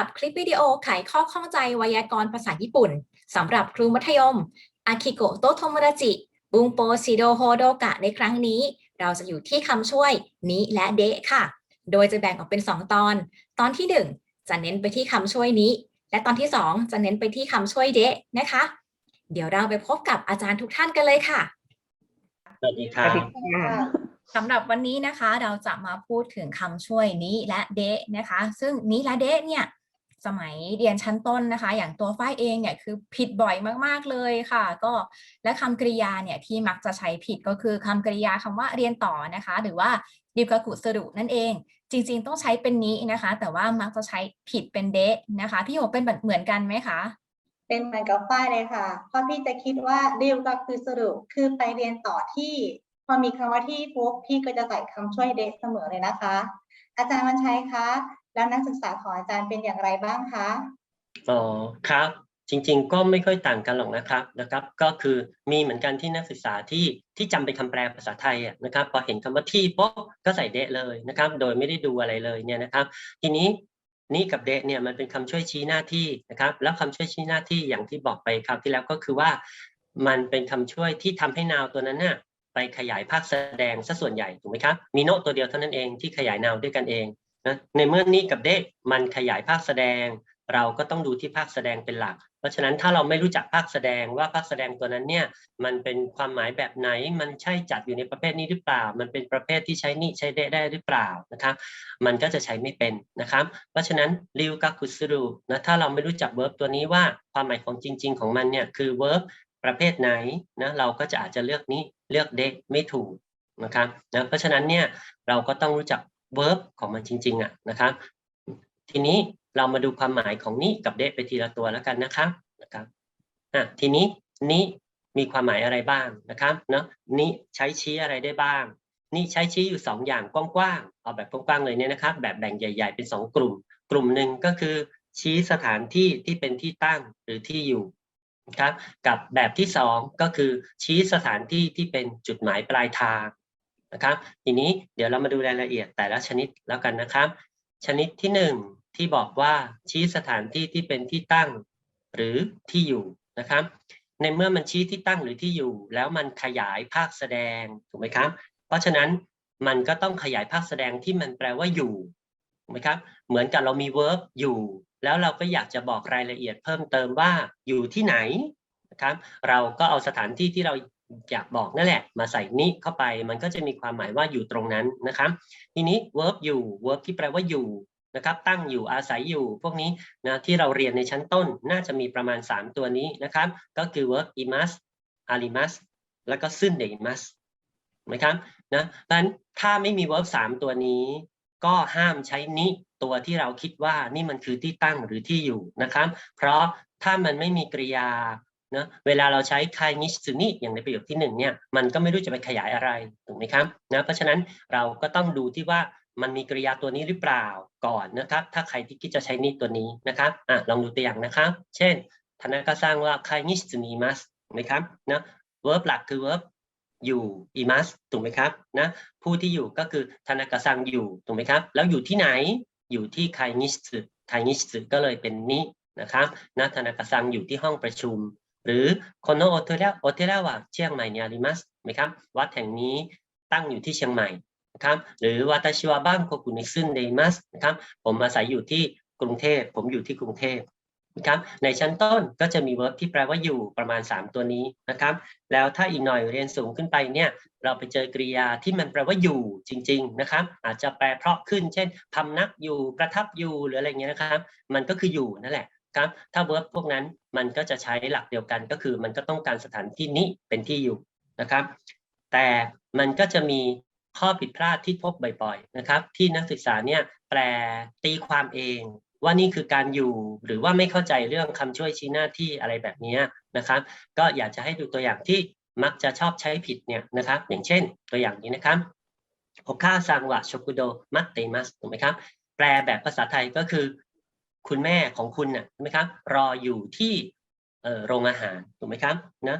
รับคลิปวิดีโอไขข้อข้องใจไวยากรณ์ภาษาญี่ปุ่นสำหรับครูมัธยม อากิโกโตโทโมดาจิ บุงโปซิโดโฮโดกะในครั้งนี้ เราจะอยู่ที่คำช่วยนี้และเดะค่ะ โดยจะแบ่งออกเป็น 2 ตอน ตอนที่ 1 จะเน้นไปที่คำช่วยนี้ และตอนที่ 2 จะเน้นไปที่คำช่วยเดะนะคะ เดี๋ยวเราไปพบกับอาจารย์ทุกท่านกันเลยค่ะสวัสดีครับสำหรับวันนี้นะคะเราจะมาพูดถึงคำช่วยนี้และเดะนะคะ ซึ่งนี้และเดะเนี่ย สมัยเรียนชั้นต้นนะคะ อย่างตัวฝ้ายเองเนี่ยคือผิดบ่อยมากๆเลยค่ะ ก็และคำกริยาเนี่ยที่มักจะใช้ผิดก็คือคำกริยาคำว่าเรียนต่อนะคะ หรือว่าดิกากุสรุนั่นเอง จริง ๆ ต้องใช้เป็นนี้นะคะ แต่ว่ามักจะใช้ผิดเป็นเดะนะคะ พี่โยเป็นเหมือนกันไหมคะเป็นเหมือนกับฝ้ายเลยค่ะ เพราะพี่จะคิดว่าเรียวก็คือสรุปคือไปเรียนต่อที่ พอมีคำว่าที่ปุ๊บพี่ก็จะใส่คำช่วยเดะเสมอเลยนะคะ อาจารย์วันชัยคะ แล้วนักศึกษาของอาจารย์เป็นอย่างไรบ้างคะอ๋อครับ จริงๆ ก็ไม่ค่อยต่างกันหรอกนะครับนะครับ ก็คือมีเหมือนกันที่นักศึกษาที่ที่จำเป็นคำแปลภาษาไทยอะนะครับ พอเห็นคำว่าที่ปุ๊บก็ใส่เดะเลยนะครับ โดยไม่ได้ดูอะไรเลยเนี่ยนะครับ ทีนี้นี่กับเดะเนี่ยมันเป็นคำช่วยชี้หน้าที่นะครับ แล้วคำช่วยชี้หน้าที่อย่างที่บอกไปคราวที่แล้วก็คือว่ามันเป็นคำช่วยที่ทำให้นาวตัวนั้นน่ะไปขยายภาคแสดงซะส่วนใหญ่ถูกไหมครับมีโนตตัวเดียวเท่านั้นเองที่ขยายนาวด้วยกันเอง นะในเมื่อนี้กับเดะมันขยายภาคแสดง เราก็ต้องดูที่ภาคแสดงเป็นหลัก เพราะฉะนั้นถ้าเราไม่รู้จักภาคแสดงว่าภาคแสดงตัวนั้นเนี่ยมันเป็นความหมายแบบไหนมันใช่จัดอยู่ในประเภทนี้หรือเปล่า มันเป็นประเภทที่ใช้นี่ใช้เดะได้หรือเปล่านะครับมันก็จะใช้ไม่เป็นนะครับ เพราะฉะนั้นริวกาคุสรุนะถ้าเราไม่รู้จักเวิร์บตัวนี้ว่าความหมายของจริง ๆ ของมันเนี่ยคือเวิร์บประเภทไหนนะเราก็จะอาจจะเลือกนี้เลือกเดะไม่ถูกนะครับนะเพราะฉะนั้นเนี่ยเราก็ต้องรู้จัก เวิร์บของมันจริงๆอะนะครับ ทีนี้เรามาดูความหมายของนี้กับเดะไปทีละตัวแล้วกันนะครับนะครับอะทีนี้นี้มีความหมายอะไรบ้างนะครับเนาะนี้ใช้ชี้อะไรได้บ้าง นี่ใช้ชี้อยู่ 2 อย่างกว้างๆเอาแบบกว้างๆเลยเนี่ยนะครับ แบบแบ่งใหญ่ ๆ เป็น 2 กลุ่ม กลุ่มหนึ่งก็คือ ชี้สถานที่ที่เป็นที่ตั้งหรือที่อยู่นะครับกับแบบที่ 2 ก็คือชี้สถานที่ที่เป็นจุดหมายปลายทาง นะครับ ทีนี้เดี๋ยวเรามาดูรายละเอียดแต่ละชนิดแล้วกันนะครับ ชนิดที่ 1 ที่บอกว่าชี้สถานที่ที่เป็นที่ตั้งหรือที่อยู่นะครับ ในเมื่อมันชี้ที่ตั้งหรือที่อยู่ แล้วมันขยายภาคแสดงถูกไหมครับ เพราะฉะนั้นมันก็ต้องขยายภาคแสดงที่มันแปลว่าอยู่ถูกไหมครับ เหมือนกับเรามี verb อยู่ แล้วเราก็อยากจะบอกรายละเอียดเพิ่มเติมว่าอยู่ที่ไหนนะครับ เราก็เอาสถานที่ที่เรา อยากบอกนั่นแหละ มาใส่นี้เข้าไปมันก็จะมีความหมายว่าอยู่ตรงนั้นนะครับทีนี้ verb อยู่ verb ที่แปลว่าอยู่นะครับตั้งอยู่อาศัยอยู่พวกนี้นะที่เราเรียนในชั้นต้นน่าจะมีประมาณ 3 ตัวนี้นะครับ ก็คือ verb imas alimas แล้วก็ซึ่ง de imas ไหมครับนะเพราะฉะนั้นถ้าไม่มี verb สามตัวนี้ ก็ห้ามใช้นิตัวที่เราคิดว่านี่มันคือที่ตั้งหรือที่อยู่นะครับ เพราะถ้ามันไม่มีกริยา นะเวลาเราใช้คายนิชซึนิอย่างในประโยคที่หนึ่งเนี่ยมันก็ไม่รู้จะไปขยายอะไรถูกไหมครับนะเพราะฉะนั้นเราก็ต้องดูที่ว่ามันมีกริยาตัวนี้หรือเปล่าก่อนนะครับ ถ้าใครที่คิดจะใช้นิตัวนี้นะครับอะลองดูตัวอย่างนะครับ เช่นธนากาสร้างว่าคายนิชซึนิมัสไหมครับนะ verb หลักคือ verb อยู่อีมัสถูกไหมครับนะผู้ที่อยู่ก็คือธนากซังอยู่ถูกไหมครับแล้วอยู่ที่ไหนอยู่ที่ไคนิสสึไคนิสสึก็เลยเป็นนี้นะครับนะธนากซังอยู่ที่ห้องประชุม หรือโคโนโอเทระโอเทระวะเชียงใหม่เนี่ยริมัสไหมครับวัดแห่งนี้ตั้งอยู่ที่เชียงใหม่นะครับหรือวาตาชิวะบ้านโคกุนิซึนเดมัสนะครับผมอาศัยอยู่ที่กรุงเทพผมอยู่ที่กรุงเทพนะครับในชั้นต้นก็จะมี verb ที่แปลว่าอยู่ประมาณ 3 ตัวนี้นะครับ แล้วถ้าอีกหน่อยเรียนสูงขึ้นไปเนี่ยเราไปเจอกริยาที่มันแปลว่าอยู่จริง ๆนะครับ อาจจะแปลเพราะขึ้น เช่นพำนักอยู่ประทับอยู่หรืออะไรเงี้ยนะครับ มันก็คืออยู่นั่นแหละ ครับถ้า verb พวกนั้นมันก็จะใช้หลักเดียวกันก็คือ มันก็ต้องการสถานที่นี้เป็นที่อยู่นะครับ แต่มันก็จะมีข้อผิดพลาดที่พบบ่อยๆนะครับ ที่นักศึกษาเนี่ยแปลตีความเองว่านี่คือการอยู่หรือว่าไม่เข้าใจเรื่องคำช่วยชี้หน้าที่อะไรแบบนี้นะครับ ก็อยากจะให้ดูตัวอย่างที่มักจะชอบใช้ผิดเนี่ยนะครับ อย่างเช่น ตัวอย่างนี้นะครับโอคาซังวะโชกุโดมัตเตมัสถูกไหมครับ แปลแบบภาษาไทยก็คือ คุณแม่ของคุณน่ะใช่ไหมครับรออยู่ที่โรงอาหารถูกไหมครับนะ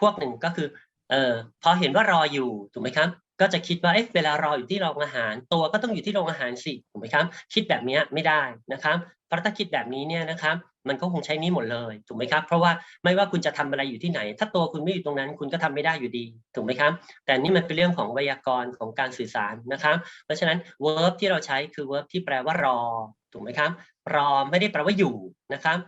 พวกหนึ่งก็คือเออพอเห็นว่ารออยู่ถูกไหมครับ ก็จะคิดว่าเอ๊ะเวลารออยู่ที่โรงอาหาร ตัวก็ต้องอยู่ที่โรงอาหารสิถูกไหมครับ คิดแบบนี้ไม่ได้นะครับเพราะถ้าคิดแบบนี้เนี่ยนะครับมันก็คงใช้นี้หมดเลยถูกไหมครับ เพราะว่าไม่ว่าคุณจะทำอะไรอยู่ที่ไหน ถ้าตัวคุณไม่อยู่ตรงนั้น คุณก็ทำไม่ได้อยู่ดีถูกไหมครับ แต่นี่มันเป็นเรื่องของไวยากรณ์ของการสื่อสารนะครับ เพราะฉะนั้น verb ที่เราใช้คือ verb ที่แปลว่ารอถูกไหมครับ รอไม่ได้แปลว่าอยู่นะครับ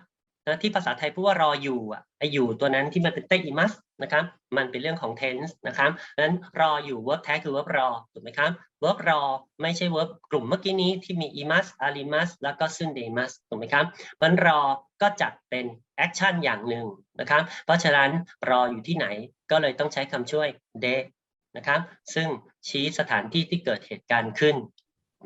นะที่ภาษาไทยพูดว่ารออยู่อะไออยู่ตัวนั้นที่มันเป็นเตอิมัสนะครับ มันเป็นเรื่องของ tense นะครับดังนั้นรออยู่ verb แท้คือ verb รอถูกไหมครับ verb รอไม่ใช่ verb กลุ่มเมื่อกี้นี้ที่มี imas alimas แล้วก็ sundemas ถูกไหมครับมันรอก็จัดเป็น action อย่างหนึ่งนะครับ เพราะฉะนั้นรออยู่ที่ไหนก็เลยต้องใช้คำช่วย de นะครับ ซึ่งชี้สถานที่ที่เกิดเหตุการณ์ขึ้น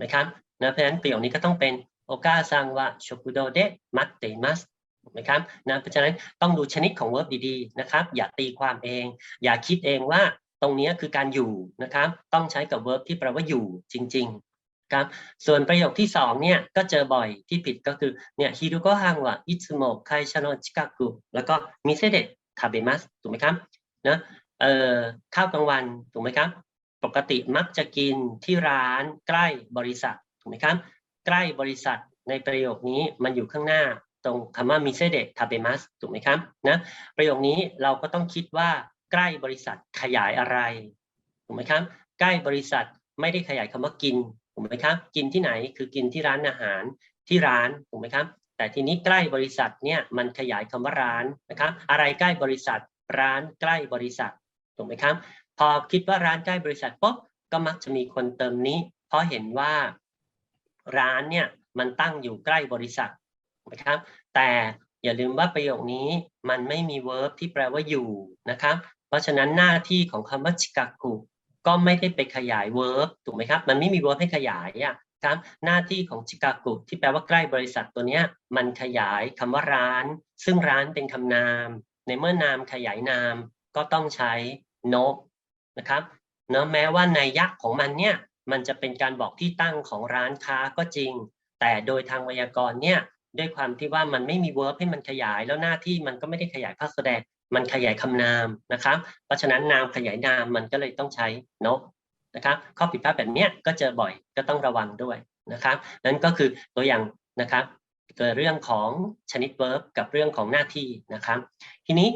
นะครับนะเพราะฉะนั้นประโยคนี้ก็ต้องเป็น โอกาซังวะชกุโดเดะมัตเตมัสถูกไหมครับนะเพราะฉะนั้นต้องดูชนิดของ verb ดีๆนะครับ อย่าตีความเอง อย่าคิดเองว่าตรงนี้คือการอยู่นะครับ ต้องใช้กับ verb ที่แปลว่าอยู่จริงๆครับส่วนประโยคที่สองเนี่ยก็เจอบ่อยที่ผิดก็คือเนี่ยฮิรุโกฮังวะอิตสึโมะไคชาโนชิกากุแล้วก็มิเซเดะทาเบมัสถูกไหมครับนะเอ่อข้าวกลางวันถูกไหมครับ ปกติมักจะกินที่ร้านใกล้บริษัทถูกไหมครับ ใกล้บริษัทในประโยคนี้มันอยู่ข้างหน้าตรงคำว่ามิเซเดทาเบมัสถูกไหมครับนะประโยคนี้เราก็ต้องคิดว่าใกล้บริษัทขยายอะไรถูกไหมครับใกล้บริษัทไม่ได้ขยายคำว่ากินถูกไหมครับกินที่ไหนคือกินที่ร้านอาหารที่ร้านถูกไหมครับ แต่ทีนี้ใกล้บริษัทเนี่ยมันขยายคำว่าร้านนะครับอะไรใกล้บริษัทร้านใกล้บริษัทถูกไหมครับ พอคิดว่าร้านใกล้บริษัทปุ๊บก็มักจะมีคนเติมนี้ เพราะเห็นว่า ร้านเนี่ยมันตั้งอยู่ใกล้บริษัทนะครับ แต่อย่าลืมว่าประโยคนี้มันไม่มี verb ที่แปลว่าอยู่นะครับ เพราะฉะนั้นหน้าที่ของคำว่าชิกากุก็ไม่ได้ไปขยาย verb ถูกไหมครับ มันไม่มี verb ให้ขยายอะครับ หน้าที่ของชิกากุที่แปลว่าใกล้บริษัทตัวเนี้ยมันขยายคำว่าร้าน ซึ่งร้านเป็นคำนาม ในเมื่อนามขยายนามก็ต้องใช้โนนะครับเนาะแม้ว่าในยักษ์ของมันเนี่ย มันจะเป็นการบอกที่ตั้งของร้านค้าก็จริง แต่โดยทางไวยากรณ์เนี่ยด้วยความที่ว่ามันไม่มี verb ให้มันขยายแล้วหน้าที่มันก็ไม่ได้ขยายภาคแสดง มันขยายคำนามนะครับ เพราะฉะนั้นนามขยายนามมันก็เลยต้องใช้โนนะครับ ข้อผิดพลาดแบบเนี้ยก็เจอบ่อยก็ต้องระวังด้วยนะครับ นั่นก็คือตัวอย่างนะครับเกิดเรื่องของชนิด verb กับเรื่องของหน้าที่นะครับ ทีนี้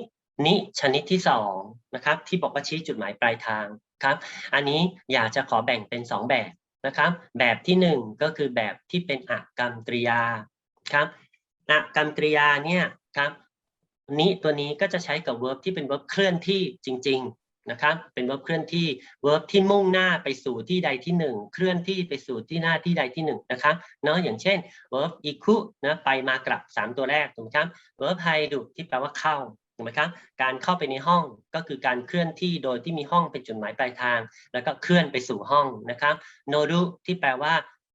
นี้ชนิดที่สองนะครับที่บอกว่าชี้จุดหมายปลายทางครับอันนี้อยากจะขอแบ่งเป็นสองแบบนะครับ แบบที่หนึ่งก็คือแบบที่เป็นอักกรรมกริยาครับอักกรรมกริยาเนี่ยครับนี้ตัวนี้ก็จะใช้กับ verb ที่เป็น verb เคลื่อนที่จริงๆนะครับเป็น verb เคลื่อนที่ verb ที่มุ่งหน้าไปสู่ที่ใดที่หนึ่งเคลื่อนที่ไปสู่ที่หน้าที่ใดที่หนึ่งนะครับเนาะอย่างเช่น verb อีคุนะไปมากลับสามตัวแรกถูกไหมครับ verb ไฮดุที่แปลว่าเข้า ถูกไหมครับการเข้าไปในห้องก็คือการเคลื่อนที่โดยที่มีห้องเป็นจุดหมายปลายทาง แล้วก็เคลื่อนไปสู่ห้องนะครับโนรุที่แปลว่า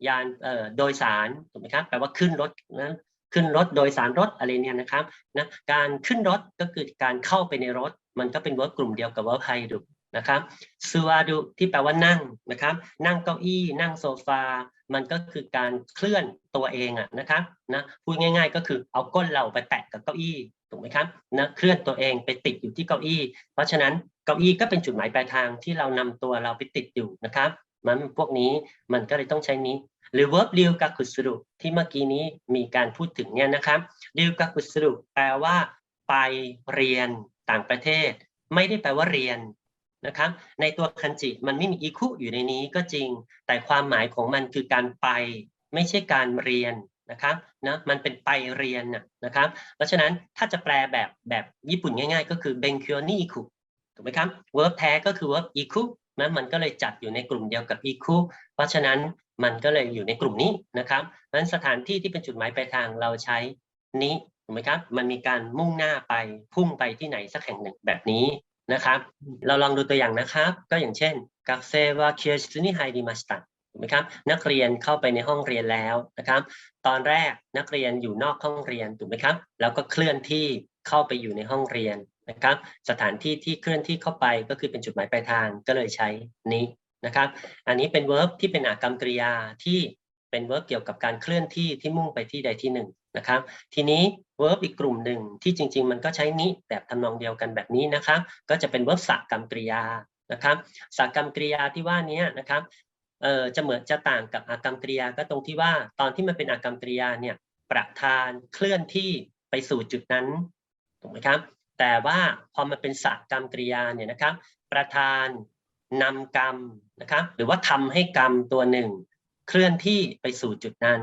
ยานเอ่อโดยสารถูกไหมครับแปลว่าขึ้นรถนะขึ้นรถโดยสารรถอะไรเนี่ยนะครับนะการขึ้นรถก็คือการเข้าไปในรถ มันก็เป็นเวิร์กลุ่มเดียวกับเวิร์กไฮดู นะครับซูอาดุที่แปลว่านั่งนะครับ นั่งเก้าอี้นั่งโซฟา มันก็คือการเคลื่อนตัวเองอะนะครับนะพูดง่าย ๆ ก็คือเอาก้นเราไปแตะกับเก้าอี้ถูกไหมครับนะเคลื่อนตัวเองไปติดอยู่ที่เก้าอี้ เพราะฉะนั้นเก้าอี้ก็เป็นจุดหมายปลายทางที่เรานำตัวเราไปติดอยู่นะครับ มันพวกนี้มันก็เลยต้องใช้นี้หรือ verb ริวกาคุสรุที่เมื่อกี้นี้มีการพูดถึงเนี่ยนะครับริวกาคุสรุแปลว่า ไปเรียนต่างประเทศ ไม่ได้แปลว่าเรียน นะครับในตัวคันจิมันไม่มีอีคุอยู่ในนี้ก็จริง แต่ความหมายของมันคือการไป ไม่ใช่การเรียนนะครับนะมันเป็นไปเรียนนะครับ เพราะฉะนั้นถ้าจะแปลแบบแบบญี่ปุ่นง่าย ๆ ก็คือ benkyo ni iku ถูกไหมครับ verb แท้ก็คือ verb iku นะมันก็เลยจัดอยู่ในกลุ่มเดียวกับ iku เพราะฉะนั้นมันก็เลยอยู่ในกลุ่มนี้นะครับเพราะฉะนั้นสถานที่ที่เป็นจุดหมายปลายทางเราใช้นี้ถูกไหมครับมันมีการมุ่งหน้าไปพุ่งไปที่ไหนสักแห่งหนึ่งแบบนี้ นะครับ เราลองดูตัวอย่างนะครับ ก็อย่างเช่นกาแฟว่าเคียร์ซุนิไฮดีมาสตันถูกไหมครับนักเรียนเข้าไปในห้องเรียนแล้วนะครับ ตอนแรกนักเรียนอยู่นอกห้องเรียนถูกไหมครับ แล้วก็เคลื่อนที่เข้าไปอยู่ในห้องเรียนนะครับ สถานที่ที่เคลื่อนที่เข้าไปก็คือเป็นจุดหมายปลายทางก็เลยใช้นี้นะครับ อันนี้เป็นเวิร์กที่เป็นอากรรมกริยาที่เป็นเวิร์กเกี่ยวกับการเคลื่อนที่ที่มุ่งไปที่ใดที่หนึ่งนะครับ ทีนี้ verb อีกกลุ่มหนึ่งที่จริง ๆ มันก็ใช้นี้แบบทำนองเดียวกันแบบนี้นะครับก็จะเป็น verb สักกรรมกริยานะครับสักกรรมกริยาที่ว่านี้นะครับเอ่อจะเหมือนจะต่างกับอากรรมกริยาก็ตรงที่ว่าตอนที่มันเป็นอากรรมกริยาเนี่ยประธานเคลื่อนที่ไปสู่จุดนั้นถูกไหมครับแต่ว่าพอมันเป็นสกรรมกริยาเนี่ยนะครับ ประธานนำกรรมนะครับหรือว่าทำให้กรรมตัวหนึ่ง เคลื่อนที่ไปสู่จุดนั้น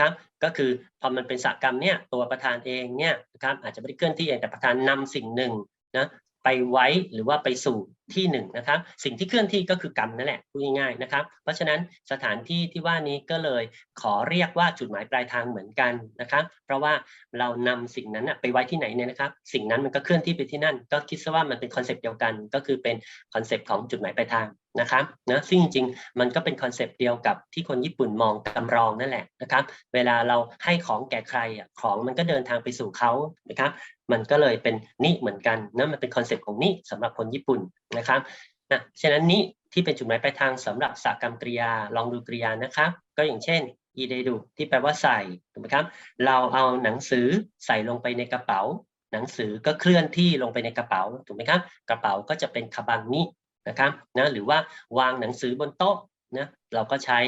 ครับก็คือพอมันเป็นสกรรมเนี่ยตัวประธานเองเนี่ยนะครับอาจจะไม่ได้เคลื่อนที่เองแต่ประธานนำสิ่งหนึ่งนะไปไว้หรือว่าไปสู่ ที่หนึ่งนะครับสิ่งที่เคลื่อนที่ก็คือกรรมนั่นแหละพูดง่ายๆนะครับ เพราะฉะนั้นสถานที่ที่ว่านี้ก็เลยขอเรียกว่าจุดหมายปลายทางเหมือนกันนะครับ เพราะว่าเรานำสิ่งนั้นไปไว้ที่ไหนเนี่ยนะครับ สิ่งนั้นมันก็เคลื่อนที่ไปที่นั่น ก็คิดซะว่ามันเป็นคอนเซปต์เดียวกันก็คือเป็นคอนเซปต์ของจุดหมายปลายทางนะครับนะซึ่งจริงๆ มันก็เป็นคอนเซปต์เดียวกับที่คนญี่ปุ่นมองกำรองนั่นแหละนะครับ เวลาเราให้ของแก่ใครของมันก็เดินทางไปสู่เขานะครับ มันก็เลยเป็นนิเหมือนกันนะมันเป็นคอนเซปต์ของนิสำหรับคนญี่ปุ่นนะะครับนะฉะนั้นนิที่เป็นจุดหมายปลายทางสำหรับสากรรมกริยา ลองดูกริยานะครับ ก็อย่างเช่นอีเดดุที่แปลว่าใส่ถูกไหมครับ เราเอาหนังสือใส่ลงไปในกระเป๋า หนังสือก็เคลื่อนที่ลงไปในกระเป๋าถูกไหมครับ กระเป๋าก็จะเป็นคาบังนินะครับนะหรือว่าวางหนังสือบนโต๊ะนะเราก็ใช้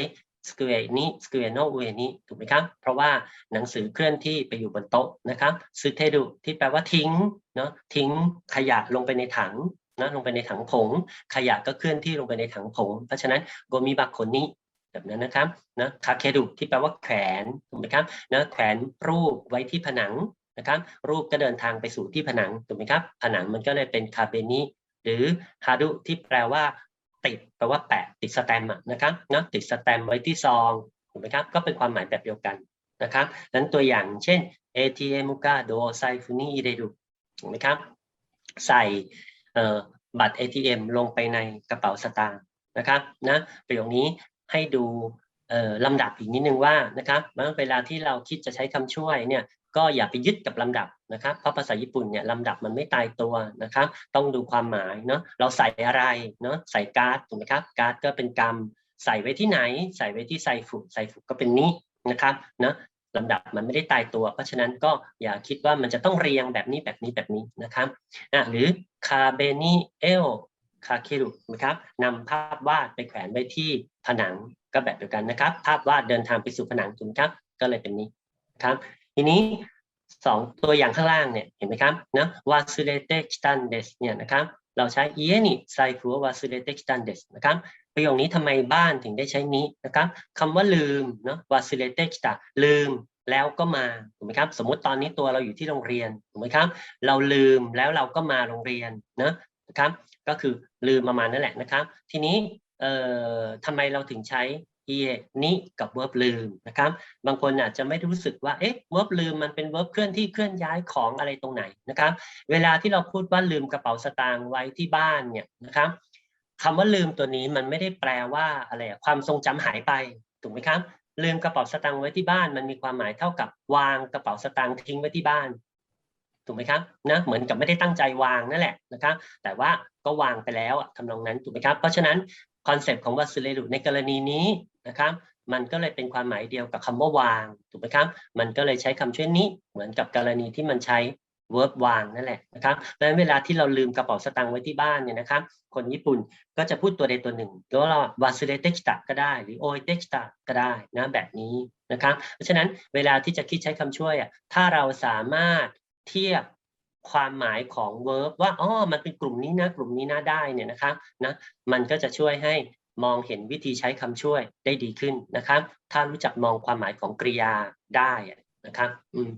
สเกวนี้สเกวโนเวนี้ถูกไหมครับ เพราะว่าหนังสือเคลื่อนที่ไปอยู่บนโต๊ะนะครับซึเทดุที่แปลว่าทิ้งเนาะทิ้งขยะลงไปในถัง นะลงไปในถังผง ขยะก็เคลื่อนที่ลงไปในถังผง เพราะฉะนั้นโกมิบักคนนี้แบบนั้นนะครับนะคาเคดุที่แปลว่าแขวนถูกไหมครับนะแขวนรูปไว้ที่ผนังนะครับ รูปก็เดินทางไปสู่ที่ผนังถูกไหมครับ ผนังมันก็เลยเป็นคาเบนิหรือฮาดุที่แปลว่าติดแปลว่าแปะติดสแตมป์อะนะครับนะติดสแตมป์ไว้ที่ซองถูกไหมครับ ก็เป็นความหมายแบบเดียวกันนะครับนั้นตัวอย่างเช่น ATM กาโดไซฟุนิเรดุถูกไหมครับ ใส่ บัตร ATM ลงไปในกระเป๋าสตางค์นะครับนะประโยคนี้ให้ดูลำดับอีกนิดนึงว่านะครับเมื่อเวลาที่เราคิดจะใช้คำช่วยเนี่ยก็อย่าไปยึดกับลำดับนะครับเพราะภาษาญี่ปุ่นเนี่ยลำดับมันไม่ตายตัวนะครับ ต้องดูความหมายเนาะเราใส่อะไรเนาะใส่การ์ดถูกไหมครับการ์ดก็เป็นกรรม ใส่ไว้ที่ไหน ใส่ไว้ที่ไซฟุไซฟุก็เป็นนี้นะครับนะ ลำดับมันไม่ได้ตายตัว เพราะฉะนั้นก็อย่าคิดว่ามันจะต้องเรียงแบบนี้แบบนี้แบบนี้นะครับอะหรือคาเบนิเอลคาเครุนะครับนำภาพวาดไปแขวนไว้ที่ผนังก็แบบเดียวกันนะครับ ภาพวาดเดินทางไปสู่ผนังถูกครับ ก็เลยเป็นนี้ครับ ทีนี้สองตัวอย่างข้างล่างเนี่ยเห็นไหมครับนะวาซูเลเตคิตันเดสเนี่ยนะครับเราใช้เอนิไซฟูวาซูเลเตคิตันเดสนะครับ ประโยคนี้ทำไมบ้านถึงได้ใช้นี้นะครับคำว่าลืมเนาะวาซิเลเตกิตาลืมแล้วก็มาถูกไหมครับ สมมุติตอนนี้ตัวเราอยู่ที่โรงเรียนถูกไหมครับ เราลืมแล้วเราก็มาโรงเรียนเนาะนะครับ ก็คือลืมประมาณนั่นแหละนะครับ ทีนี้เอ่อทำไมเราถึงใช้ e นี้กับ verb ลืมนะครับ บางคนอาจจะไม่รู้สึกว่าเอ๊ะ verb ลืมมันเป็น verb เคลื่อนที่เคลื่อนย้ายของอะไรตรงไหนนะครับ เวลาที่เราพูดว่าลืมกระเป๋าสตางค์ไว้ที่บ้านเนี่ยนะครับ คำว่าลืมตัวนี้มันไม่ได้แปลว่าอะไรอะความทรงจำหายไปถูกไหมครับ ลืมกระเป๋าสตางค์ไว้ที่บ้าน มันมีความหมายเท่ากับวางกระเป๋าสตางค์ทิ้งไว้ที่บ้านถูกไหมครับนะเหมือนกับไม่ได้ตั้งใจวางนั่นแหละนะครับ แต่ว่าก็วางไปแล้วอะทำนองนั้นถูกไหมครับ เพราะฉะนั้นคอนเซปต์ของวัสเลรุในกรณีนี้นะครับมันก็เลยเป็นความหมายเดียวกับคำว่าวางถูกไหมครับ มันก็เลยใช้คำช่วยนี้เหมือนกับกรณีที่มันใช้ verb วางนั่นแหละนะครับดังนั้นเวลาที่เราลืมกระเป๋าสตางค์ไว้ที่บ้านเนี่ยนะครับ คนญี่ปุ่นก็จะพูดตัวใดตัวหนึ่งแล้วเราวาซูเดเตกิตะก็ได้ หรือโอเตกิตะก็ได้นะแบบนี้นะครับ เพราะฉะนั้นเวลาที่จะคิดใช้คำช่วยอะถ้าเราสามารถเทียบความหมายของ verb ว่าอ๋อมันเป็นกลุ่มนี้นะ กลุ่มนี้นะได้เนี่ยนะครับนะมันก็จะช่วยให้มองเห็นวิธีใช้คำช่วยได้ดีขึ้นนะครับ ถ้ารู้จักมองความหมายของกริยาได้นะครับ อืม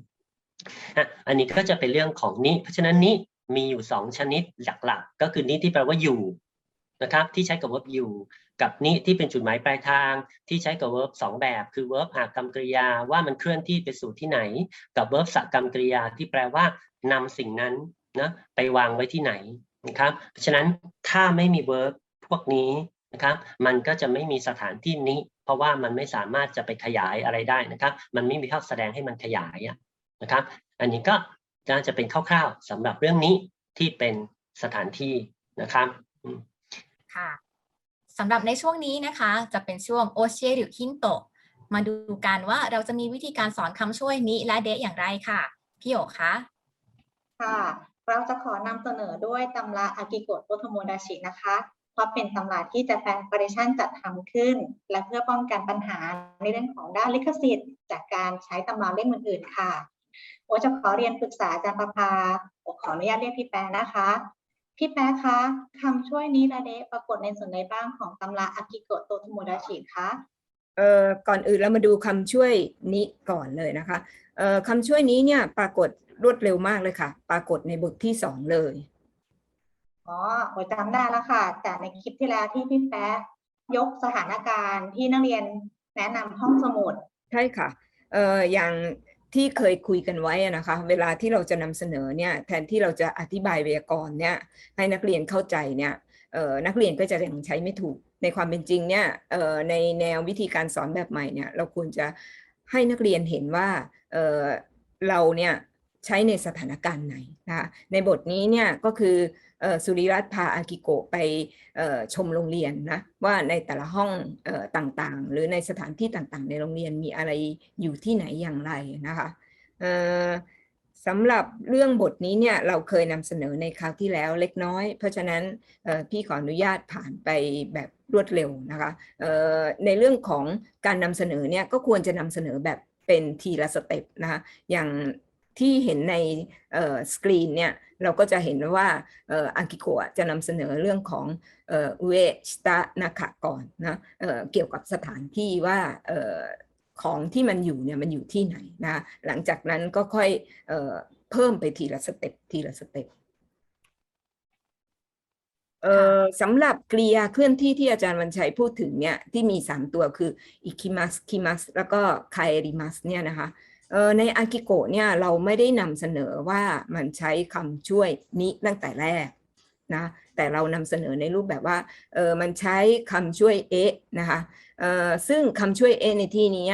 อันนี้ก็จะเป็นเรื่องของนี้เพราะฉะนั้นนี้มีอยู่ 2 ชนิดหลักๆ ก็คือนี้ที่แปลว่าอยู่นะครับที่ใช้กับ verb อยู่ กับนี้ที่เป็นจุดหมายปลายทาง ที่ใช้กับ verb สองแบบ คือ verb หากรรมกริยาว่ามันเคลื่อนที่ไปสู่ที่ไหน กับ verb สกรรมกริยาที่แปลว่านำสิ่งนั้นนะไปวางไว้ที่ไหนนะครับเพราะฉะนั้นถ้าไม่มี verb พวกนี้นะครับมันก็จะไม่มีสถานที่นี้ เพราะว่ามันไม่สามารถจะไปขยายอะไรได้นะครับ มันไม่มีข้อแสดงให้มันขยายอะ นะครับ อันนี้ก็น่าจะเป็นคร่าวๆสำหรับเรื่องนี้ที่เป็นสถานที่นะครับอืมค่ะสำหรับในช่วงนี้นะคะ จะเป็นช่วงโอเชรุฮินโตมาดูกันว่าเราจะมีวิธีการสอนคำช่วยนี้และเดะอย่างไรค่ะ พี่โอคะค่ะเราจะขอนำเสนอด้วยตำราอากิโกะโตโทโมดาชินะคะ เพราะเป็นตำราที่จะแฟนฟาริชันจัดทำขึ้น และเพื่อป้องกันปัญหาในเรื่องของด้านลิขสิทธิ์ จากการใช้ตำราเล่มอื่นๆค่ะ โอจะขอเรียนปรึกษาอาจารย์ประภาโอขออนุญาตเรียกพี่แป๊ะนะคะ พี่แป๊ะคะคำช่วยนิราเดะปรากฏในส่วนใดบ้างของตำราอากิโกะโตโทโมดาชิคะเอ่อก่อนอื่นเรามาดูคำช่วยนี้ก่อนเลยนะคะเอ่อคำช่วยนี้เนี่ยปรากฏรวดเร็วมากเลยค่ะ ปรากฏในบทที่สองเลย อ๋อโอจำได้แล้วค่ะ จากในคลิปที่แล้วที่พี่แป๊ะยกสถานการณ์ที่นักเรียนแนะนำห้องสมุด ใช่ค่ะเอ่ออย่าง ที่เคยคุยกันไว้นะคะ เวลาที่เราจะนำเสนอเนี่ยแทนที่เราจะอธิบายไวยากรณ์เนี่ยให้นักเรียนเข้าใจเนี่ยนักเรียนก็จะยังใช้ไม่ถูกในความเป็นจริงเนี่ยในแนววิธีการสอนแบบใหม่เนี่ยเราควรจะให้นักเรียนเห็นว่าเเราเนี่ยใช้ในสถานการณ์ไหนนะคะในบทนี้เนี่ยก็คือ สุริรัตน์พาอากิโกะไปชมโรงเรียนนะว่าในแต่ละห้องออต่างๆ หรือในสถานที่ต่างๆ ในโรงเรียนมีอะไรอยู่ที่ไหนอย่างไรนะคะสำหรับเรื่องบทนี้เนี่ยเราเคยนำเสนอในคราวที่แล้วเล็กน้อย เพราะฉะนั้นพี่ขออนุญาตผ่านไปแบบรวดเร็วนะคะในเรื่องของการนำเสนอเนี่ยก็ควรจะนำเสนอแบบเป็นทีละสเต็ปนะคะอย่าง ที่เห็นในเอ่อสกรีนเนี่ยเราก็จะเห็นว่าเอ่ออากิโกะจะนำเสนอเรื่องของเอ่ออุเอชิตะนาคะก่อนนะเอ่อเกี่ยวกับสถานที่ว่าเอ่อของที่มันอยู่เนี่ยมันอยู่ที่ไหนนะหลังจากนั้นก็ค่อยเอ่อเพิ่มไปทีละสเต็ปทีละสเต็ปเอ่อสำหรับกริยาเคลื่อนที่ที่อาจารย์วันชัยพูดถึงเนี่ยที่มี 3 ตัวคืออิคิมัสคิมัสแล้วก็ไคริมัสเนี่ยนะคะเอ่อ ในอากิโกะเนี่ยเราไม่ได้นำเสนอว่ามันใช้คำช่วยนิตั้งแต่แรกนะแต่เรานำเสนอในรูปแบบว่าเออมันใช้คำช่วยเอะนะคะเออซึ่งคำช่วยเอะในที่นี้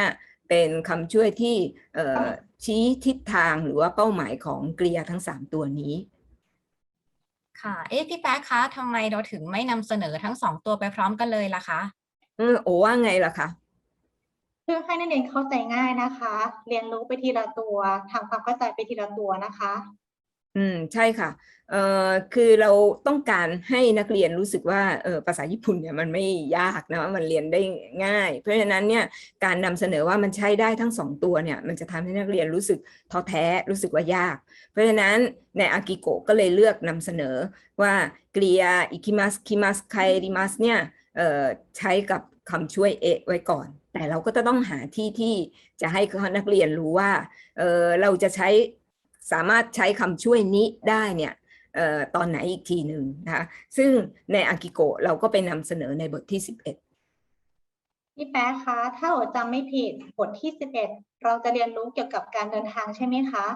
เป็นคำช่วยที่เออชี้ทิศทางหรือว่าเป้าหมายของกริยาทั้ง 3 ตัวนี้ค่ะเอ๊ะพี่แป๊ะคะทำไมเราถึงไม่นำเสนอทั้งสองตัวไปพร้อมกันเลยล่ะคะเออโอว่าไงล่ะคะเพื่อให้นักเรียนเข้าใจง่ายนะคะ เรียนรู้ไปทีละตัวทำความเข้าใจไปทีละตัวนะคะ อืมใช่ค่ะ เอ่อคือเราต้องการให้นักเรียนรู้สึกว่าเออภาษาญี่ปุ่นเนี่ยมันไม่ยากนะมันเรียนได้ง่าย เพราะฉะนั้นเนี่ยการนำเสนอว่ามันใช้ได้ทั้งสองตัวเนี่ยมันจะทำให้นักเรียนรู้สึกท้อแท้รู้สึกว่ายาก เพราะฉะนั้นในอากิโกะก็เลยเลือกนำเสนอว่าเกริยอิคิมัสคิมัสไคริมัสเนี่ยเอ่อใช้กับคำช่วยเอะไว้ก่อน แต่เราก็จะต้องหาที่ที่จะให้นักเรียนรู้ว่าเออเราจะใช้สามารถใช้คำช่วยนี้ได้เนี่ยเอ่อตอนไหนอีกทีหนึ่งนะคะซึ่งในอากิโกะเราก็ไปนำเสนอในบทที่ 11พี่แป๊ะคะ ถ้าโอจำไม่ผิดบทที่ 11 เราจะเรียนรู้เกี่ยวกับการเดินทางใช่ไหมคะ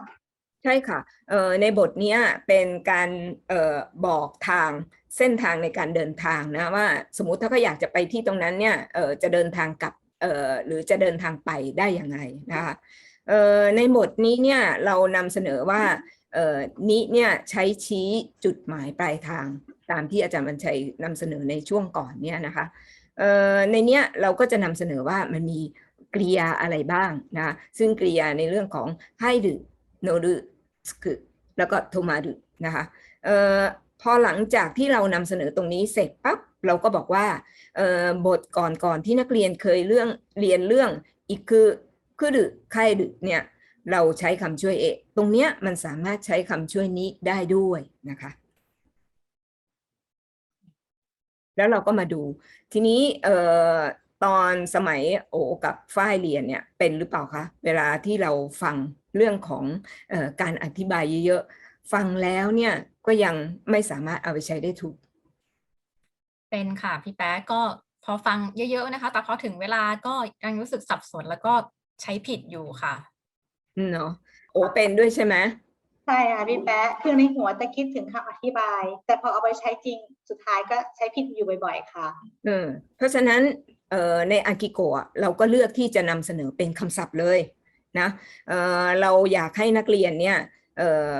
ใช่ค่ะเอ่อในบทเนี้ยเป็นการเอ่อบอกทางเส้นทางในการเดินทางนะว่าสมมุติถ้าเขาอยากจะไปที่ตรงนั้นเนี่ยเอ่อจะเดินทางกลับเอ่อ หรือจะเดินทางไปได้ยังไงนะคะเอ่อในบทนี้เนี่ยเรานำเสนอว่าเอ่อนี้เนี่ยใช้ชี้จุดหมายปลายทาง ตามที่อาจารย์บรรชัยนำเสนอในช่วงก่อนเนี่ยนะคะเอ่อในเนี้ยเราก็จะนำเสนอว่ามันมีกริยาอะไรบ้างนะซึ่งกริยาในเรื่องของให้หรือโนรุสกแล้วก็โทมารุนะคะเอ่อพอหลังจากที่เรานำเสนอตรงนี้เสร็จปั๊บ เราก็บอกว่าบทก่อนก่อนที่นักเรียนเคยเรื่องเรียนเรื่องอีกคือคือดึไคดึเนี่ยเราใช้คำช่วยเอะตรงเนี้ยมันสามารถใช้คำช่วยนี้ได้ด้วยนะคะ แล้วเราก็มาดู ทีนี้ตอนสมัยโอกับฝ้ายเรียนเนี่ยเป็นหรือเปล่าคะ เวลาที่เราฟังเรื่องของอการอธิบายเยอะๆ ฟังแล้วเนี่ยก็ยังไม่สามารถเอาไปใช้ได้ถูก เป็นค่ะพี่แป๊ะก็พอฟังเยอะๆนะคะ แต่พอถึงเวลาก็ยังรู้สึกสับสนแล้วก็ใช้ผิดอยู่ค่ะเนาะโอเป็นด้วยใช่ไหมใช่ค่ะพี่แป๊ะคือในหัวจะคิดถึงคำอธิบาย แต่พอเอาไปใช้จริงสุดท้ายก็ใช้ผิดอยู่บ่อย ๆ ค่ะเออเพราะฉะนั้นเอ่อในอากิโกะเราก็เลือกที่จะนำเสนอเป็นคำศัพท์เลยนะเอ่อเราอยากให้นักเรียนเนี่ยเอ่อ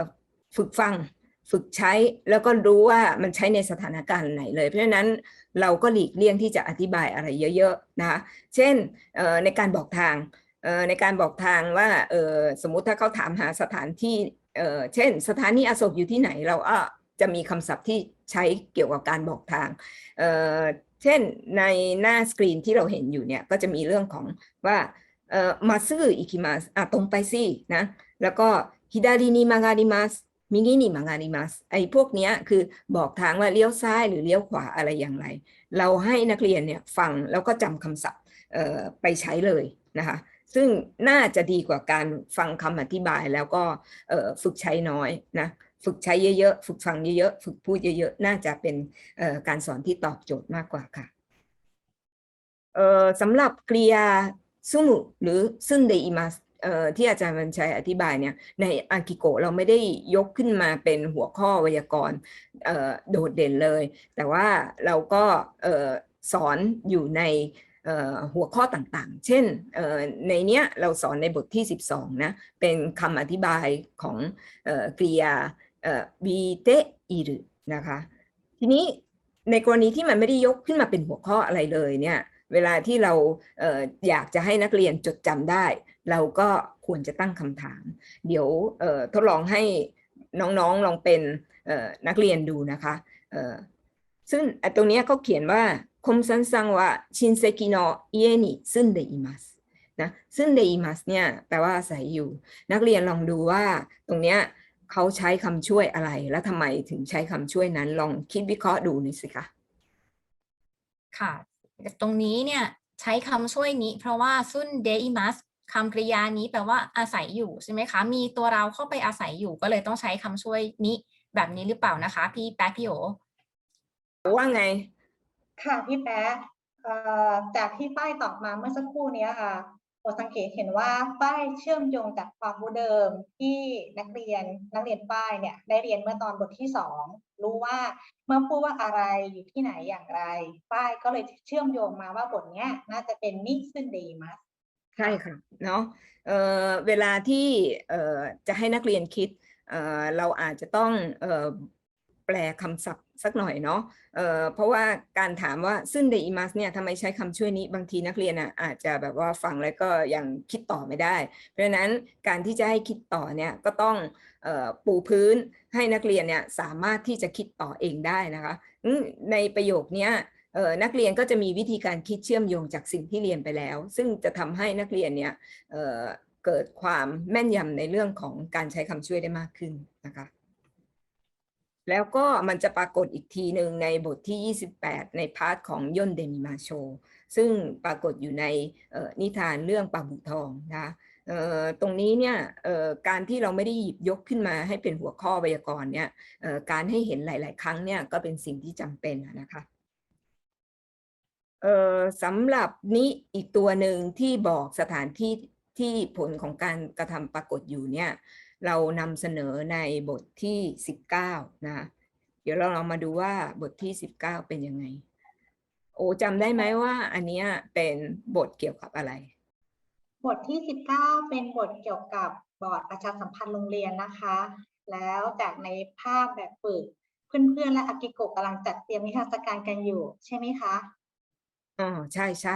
ฝึกฟัง ฝึกใช้แล้วก็รู้ว่ามันใช้ในสถานการณ์ไหนเลย เพราะฉะนั้นเราก็หลีกเลี่ยงที่จะอธิบายอะไรเยอะๆนะคะเช่นในการบอกทางในการบอกทางว่าสมมุติถ้าเขาถามหาสถานที่เช่น สถานีอโศกอยู่ที่ไหนเราก็จะมีคำศัพท์ที่ใช้เกี่ยวกับการบอกทางเช่นในหน้าสกรีนที่เราเห็นอยู่เนี่ยก็จะมีเรื่องของว่ามาซื่ออิคิมัสอะตรงไปสินะแล้วก็ฮิดารินิมังาริมัส มิงินิมังาริมัสไอ้พวกเนี้ยคือบอกทางว่าเลี้ยวซ้ายหรือเลี้ยวขวาอะไรอย่างไร เราให้นักเรียนเนี่ยฟังแล้วก็จำคำศัพท์ไปใช้เลยนะคะซึ่งน่าจะดีกว่าการฟังคำอธิบายแล้วก็ฝึกใช้น้อยนะฝึกใช้เยอะๆ ฝึกฟังเยอะๆ ฝึกพูดเยอะๆ น่าจะเป็นการสอนที่ตอบโจทย์มากกว่าค่ะสำหรับกริยาซุมุหรือซึนเดอิมัส ที่อาจารย์วันชัยอธิบายเนี่ยในอากิโกเราไม่ได้ยกขึ้นมาเป็นหัวข้อไวยากรณ์โดดเด่นเลย แต่ว่าเราก็สอนอยู่ในหัวข้อต่างๆ เช่นในเนี้ยเราสอนในบทที่ 12 นะ เป็นคำอธิบายของกริยาเอ่อวีเตอิรุนะคะ ทีนี้ในกรณีที่มันไม่ได้ยกขึ้นมาเป็นหัวข้ออะไรเลยเนี่ย เวลาที่เราอยากจะให้นักเรียนจดจำได้ เราก็ควรจะตั้งคำถาม เดี๋ยวทดลองให้น้องๆลองเป็นนักเรียนดูนะคะซึ่งตรงนี้เขาเขียนว่าคมซันซังว่าชินเซกิโนเอนิซึนเดอิมัสนะซึ่งเดอิมัสเนี่ยแปลว่าอาศัยอยู่ นักเรียนลองดูว่าตรงเนี้ยเขาใช้คำช่วยอะไร และทำไมถึงใช้คำช่วยนั้น ลองคิดวิเคราะห์ดูหน่อยสิคะค่ะ ตรงนี้เนี่ยใช้คำช่วยนี้ เพราะว่าซุนเดอิมัส คำกริยานี้แปลว่าอาศัยอยู่ใช่ไหมคะ มีตัวเราเข้าไปอาศัยอยู่ก็เลยต้องใช้คำช่วยนี้แบบนี้หรือเปล่านะคะ พี่แป๊ะพี่โอว่าไง ค่ะพี่แป๊ะเอ่อจากที่ป้ายตอบมาเมื่อสักครู่เนี้ยค่ะผมสังเกตเห็นว่าป้ายเชื่อมโยงจากความรู้เดิมที่นักเรียนนักเรียนป้ายเนี่ยได้เรียนเมื่อตอนบทที่สองรู้ว่าเมื่อพูดว่าอะไรอยู่ที่ไหนอย่างไร ป้ายก็เลยเชื่อมโยงมาว่าบทเนี้ยน่าจะเป็นมิซึนเดมัส ใช่ค่ะเนาะเเวลาที่จะให้นักเรียนคิดเเราอาจจะต้องออแปลคำศัพท์สักหน่อยเนาะเเพราะว่าการถามว่าซึ่งเดอิมัสเนี่ยทำไมใช้คำช่วยนี้บางทีนักเรียนอะอาจจะแบบว่าฟังแล้วก็ยังคิดต่อไม่ได้ เพราะนั้นการที่จะให้คิดต่อเนี่ยก็ต้องอปูพื้นให้นักเรียนเนี่ยสามารถที่จะคิดต่อเองได้นะคะในประโยคนี้ นักเรียนก็จะมีวิธีการคิดเชื่อมโยงจากสิ่งที่เรียนไปแล้ว ซึ่งจะทำให้นักเรียนเนี่ยเเกิดความแม่นยำในเรื่องของการใช้คำช่วยได้มากขึ้นนะคะแล้วก็มันจะปรากฏอีกทีหนึ่งในบทที่ 28 ในพาร์ทของย่นเดมิมาโช ซึ่งปรากฏอยู่ในนิทานเรื่องปลาบูทองนะคะตรงนี้เนี่ยการที่เราไม่ได้หยิบยกขึ้นมาให้เป็นหัวข้อไวยากรณ์เนี่ยการให้เห็นหลาย ๆ ครั้งเนี่ยก็เป็นสิ่งที่จำเป็นนะคะ สำหรับนี้อีกตัวหนึ่งที่บอกสถานที่ที่ผลของการกระทำปรากฏอยู่เนี่ย เรานำเสนอในบทที่ 19 นะ เดี๋ยวเราลองมาดูว่าบทที่ 19 เป็นยังไง โอ้จำได้ไหมว่าอันเนี้ยเป็นบทเกี่ยวกับอะไร บทที่ 19 เป็นบทเกี่ยวกับบอร์ดประชาสัมพันธ์โรงเรียนนะคะ แล้วจากในภาพแบบฝึกเพื่อนๆและอากิโกะกำลังจัดเตรียมนิทรรศการกันอยู่ ใช่ไหมคะ อ๋อใช่ใช่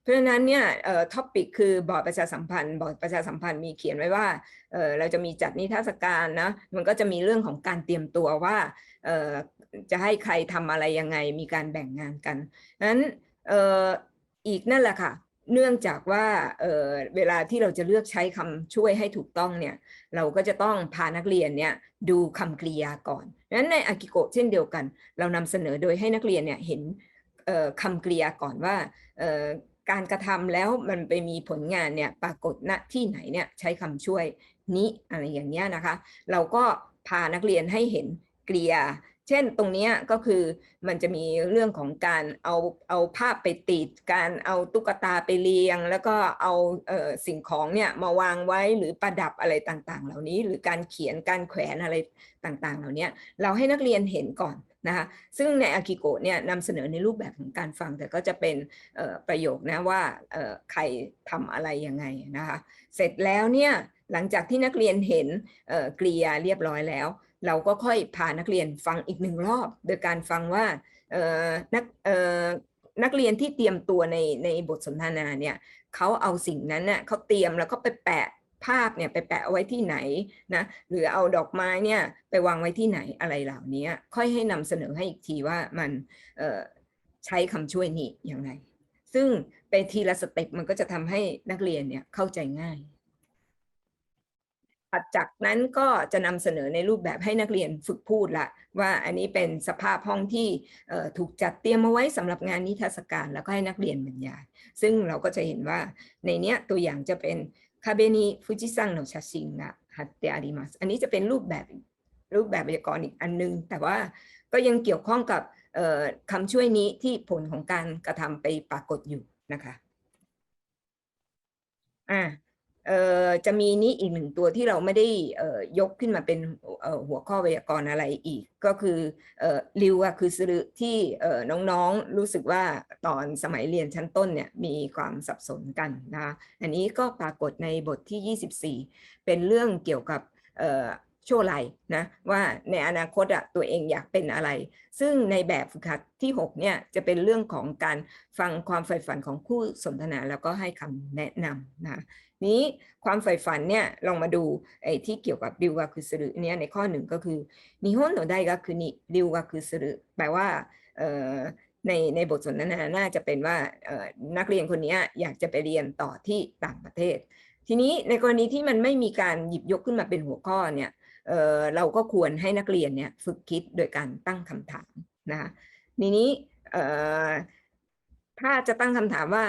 เพราะฉะนั้นเนี่ยเอ่อท็อปิกคือบอร์ดประชาสัมพันธ์บอร์ดประชาสัมพันธ์มีเขียนไว้ว่าเอ่อเราจะมีจัดนิทรรศการนะมันก็จะมีเรื่องของการเตรียมตัวว่าเอ่อจะให้ใครทำอะไรยังไงมีการแบ่งงานกันนั้นเอ่ออีกนั่นแหละค่ะ เนื่องจากว่าเอ่อเวลาที่เราจะเลือกใช้คำช่วยให้ถูกต้องเนี่ยเราก็จะต้องพานักเรียนเนี่ยดูคำกริยาก่อนนั้นในอากิโกะเช่นเดียวกัน เรานำเสนอโดยให้นักเรียนเนี่ยเห็น คำกริยาก่อนว่าการกระทำแล้วมันไปมีผลงานเนี่ยปรากฏณที่ไหนเนี่ยใช้คำช่วยนี้อะไรอย่างเงี้ยนะคะ เราก็พานักเรียนให้เห็นกริยา เช่นตรงนี้ก็คือมันจะมีเรื่องของการเอาเอาภาพไปติด การเอาตุ๊กตาไปเรียง แล้วก็เอาเออสิ่งของเนี่ยมาวางไว้หรือประดับอะไรต่างๆ เหล่านี้ หรือการเขียนการแขวนอะไรต่างๆ เหล่านี้เราให้นักเรียนเห็นก่อน นะคะซึ่งในอากิโกะเนี่ยนำเสนอในรูปแบบของการฟัง แต่ก็จะเป็นประโยคนะว่าใครทำอะไรยังไงนะคะเสร็จแล้วเนี่ยหลังจากที่นักเรียนเห็นเอ่อกริยาเรียบร้อยแล้ว เราก็ค่อยพานักเรียนฟังอีกหนึ่งรอบ โดยการฟังว่านักนักเรียนที่เตรียมตัวในในบทสนทนาเนี่ยเขาเอาสิ่งนั้นน่ะเขาเตรียมแล้วก็ไปแปะ ภาพเนี่ยไปแปะเอาไว้ที่ไหนนะหรือเอาดอกไม้เนี่ยไปวางไว้ที่ไหนอะไรเหล่านี้ค่อยให้นำเสนอให้อีกทีว่ามันใช้คำช่วยนี้อย่างไร ซึ่งไปทีละสเต็ปมันก็จะทำให้นักเรียนเนี่ยเข้าใจง่ายถัดจากนั้นก็จะนำเสนอในรูปแบบให้นักเรียนฝึกพูดละว่าอันนี้เป็นสภาพห้องที่ถูกจัดเตรียมมาไว้สำหรับงานนิทรรศการแล้วก็ให้นักเรียนบรรยาย ซึ่งเราก็จะเห็นว่าในเนี้ยตัวอย่างจะเป็น คาเบนิฟูจิซังโนชาชิงะฮัตเตอาริมัสอันนี้จะเป็นรูปแบบรูปแบบวิทยากรณ์อีกอันนึง แต่ว่าก็ยังเกี่ยวข้องกับคำช่วยนี้ที่ผลของการกระทำไปปรากฏอยู่นะคะ อ่า จะมีนี้อีกหนึ่งตัวที่เราไม่ได้เอ่อยกขึ้นมาเป็นเอ่อหัวข้อไวยากรณ์อะไรอีก ก็คือเอ่อริวอะคือสรุที่เอ่อน้องๆรู้สึกว่าตอนสมัยเรียนชั้นต้นเนี่ยมีความสับสนกันนะคะอันนี้ก็ปรากฏในบทที่ 24 เป็นเรื่องเกี่ยวกับเอ่อ โชว์ไลนะว่าในอนาคตอะตัวเองอยากเป็นอะไร ซึ่งในแบบฝึกหัดที่ 6 เนี่ยจะเป็นเรื่องของการฟังความใฝ่ฝันของคู่สนทนาแล้วก็ให้คำแนะนำนะนี้ความใฝ่ฝันเนี่ยลองมาดูไอ้ที่เกี่ยวกับริวกาคือสรุเนี่ยในข้อหนึ่งก็คือนิฮอนโนไดกาคือนิริวกาคือสรุแปลว่าในในบทสนทนาน่าจะเป็นว่านักเรียนคนนี้อยากจะไปเรียนต่อที่ต่างประเทศ ทีนี้ในกรณีที่มันไม่มีการหยิบยกขึ้นมาเป็นหัวข้อเนี่ย เเราก็ควรให้นักเรียนเนี่ยฝึกคิดโดยการตั้งคำถามนะคะทีนี้ถ้าจะตั้งคำถามว่า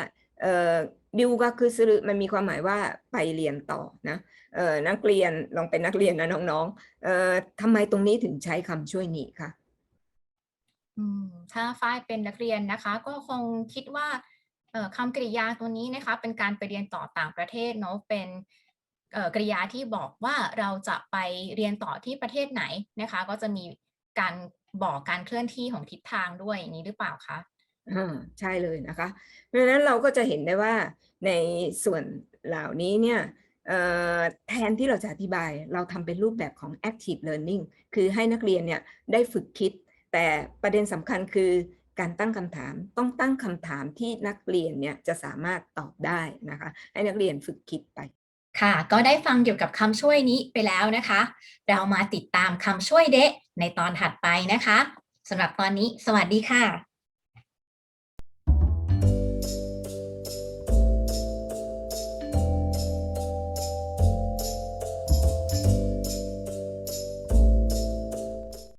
ดิวก็คือซื้อมันมีความหมายว่าไปเรียนต่อนะออนักเรียนลองเป็นนักเรียนนะน้องๆทำไมตรงนี้ถึงใช้คำช่วยนี้คะถ้าฝ้ายเป็นนักเรียนนะคะ ก็คงคิดว่าคำกริยาตัวนี้นะคะ เป็นการไปเรียนต่อต่างประเทศเนาะเป็น กริยาที่บอกว่าเราจะไปเรียนต่อที่ประเทศไหนนะคะ ก็จะมีการบอกการเคลื่อนที่ของทิศทางด้วยอย่างนี้หรือเปล่าคะอ่าใช่เลยนะคะ เพราะฉะนั้นเราก็จะเห็นได้ว่าในส่วนเหล่านี้เนี่ยแทนที่เราจะอธิบายเราทำเป็นรูปแบบของ active learning คือให้นักเรียนเนี่ยได้ฝึกคิด แต่ประเด็นสำคัญคือการตั้งคำถามต้องตั้งคำถามที่นักเรียนเนี่ยจะสามารถตอบได้นะคะ ให้นักเรียนฝึกคิดไป ค่ะ ก็ได้ฟังเกี่ยวกับคำช่วยนี้ไปแล้วนะคะ เรามาติดตามคำช่วยเดะในตอนถัดไปนะคะสำหรับตอนนี้ สวัสดีค่ะ